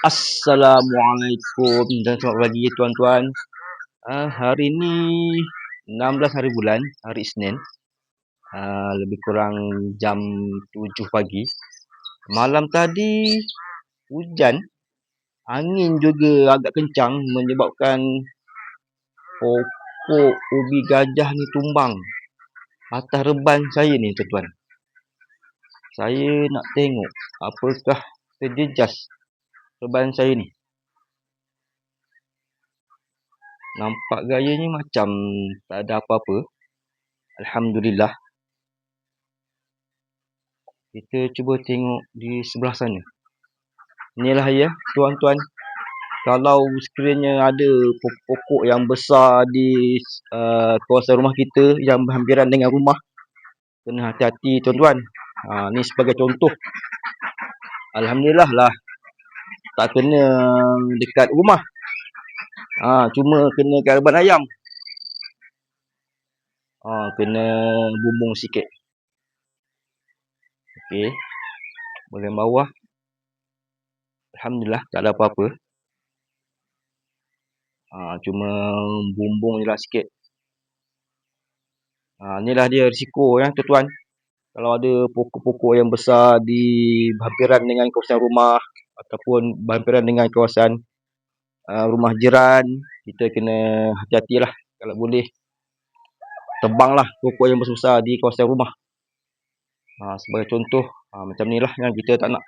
Assalamualaikum dan selamat pagi tuan-tuan. Uh, hari ni 16 hari bulan, hari Isnin. Uh, lebih kurang jam 7 pagi. Malam tadi hujan, angin juga agak kencang menyebabkan pokok ubi gajah ni tumbang atas reban saya ni tuan-tuan. Saya nak tengok apakah terjejas reban saya ni. Nampak gayanya macam tak ada apa-apa. Alhamdulillah. Kita cuba tengok di sebelah sana. Inilah ya, tuan-tuan. Kalau sekiranya ada pokok-pokok yang besar di uh, kawasan rumah kita yang berhampiran dengan rumah, kena hati-hati tuan-tuan. Ha, ni sebagai contoh. Alhamdulillah lah tak kena dekat rumah. Ha, cuma kena kat reban ayam. Ha, kena bumbung sikit. Okey. Bahagian bawah. Alhamdulillah tak ada apa-apa. Ha, cuma bumbung je lah sikit. Ha, inilah dia risiko ya tuan-tuan. Kalau ada pokok-pokok yang besar di berhampiran dengan kawasan rumah ataupun berhampiran dengan kawasan uh, rumah jiran kita kena hati-hatilah kalau boleh. Tebanglah pokok yang besar di kawasan rumah. Ha, sebagai contoh ha, macam ni lah yang kita tak nak.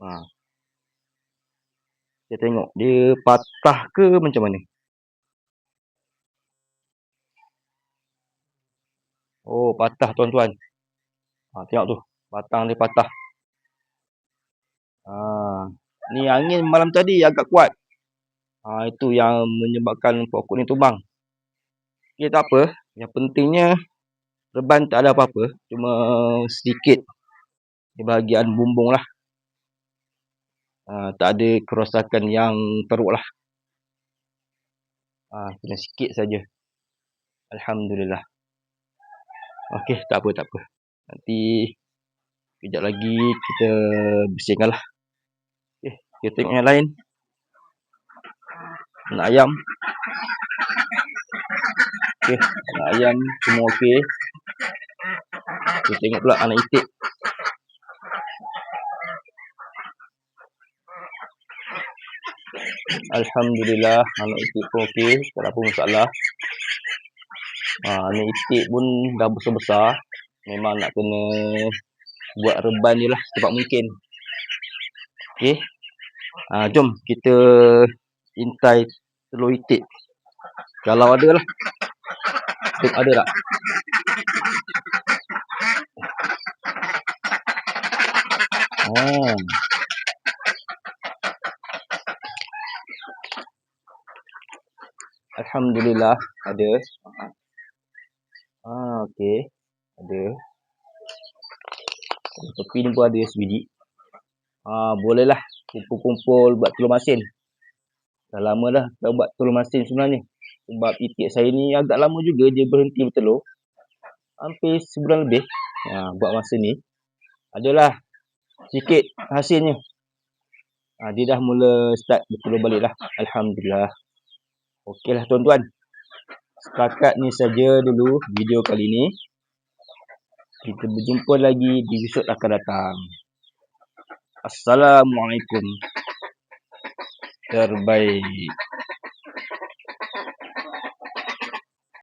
Ha. kita tengok dia patah ke macam mana? Oh patah tuan-tuan. Ha, tengok tu batang dia patah Ha, ni angin malam tadi agak kuat. Ha, itu yang menyebabkan pokok ni tumbang. Okey, tak apa. Yang pentingnya reban tak ada apa-apa. Cuma sedikit di bahagian bumbung lah. Ha, tak ada kerosakan yang teruk lah. Ha, kena sikit saja. Alhamdulillah. Okey, tak apa, tak apa. Nanti kejap lagi kita bersihkan lah. Kita tengok yang lain. Anak ayam. Okey, anak ayam semua okey. Kita tengok pula anak itik. Alhamdulillah, anak itik pun okey. Tak ada apa masalah. Ha, anak itik pun dah besar-besar. Memang nak kena buat reban je lah secepat mungkin. Okey. Ha, jom kita intai telur itik. Kalau ada lah. Tengok ada tak? Oh. Alhamdulillah ada. Ah, okey. Ada. Tepi ni pun ada sebiji. Ah, bolehlah kumpul-kumpul buat telur masin. Dah lama dah tak buat telur masin sebenarnya. Sebab itik saya ni agak lama juga dia berhenti bertelur. Hampir sebulan lebih ha, buat masa ni. Adalah sikit hasilnya. Ha, dia dah mula start bertelur balik lah. Alhamdulillah. Okeylah tuan-tuan. Setakat ni saja dulu video kali ni. Kita berjumpa lagi di episod akan datang. Assalamualaikum. Terbaik.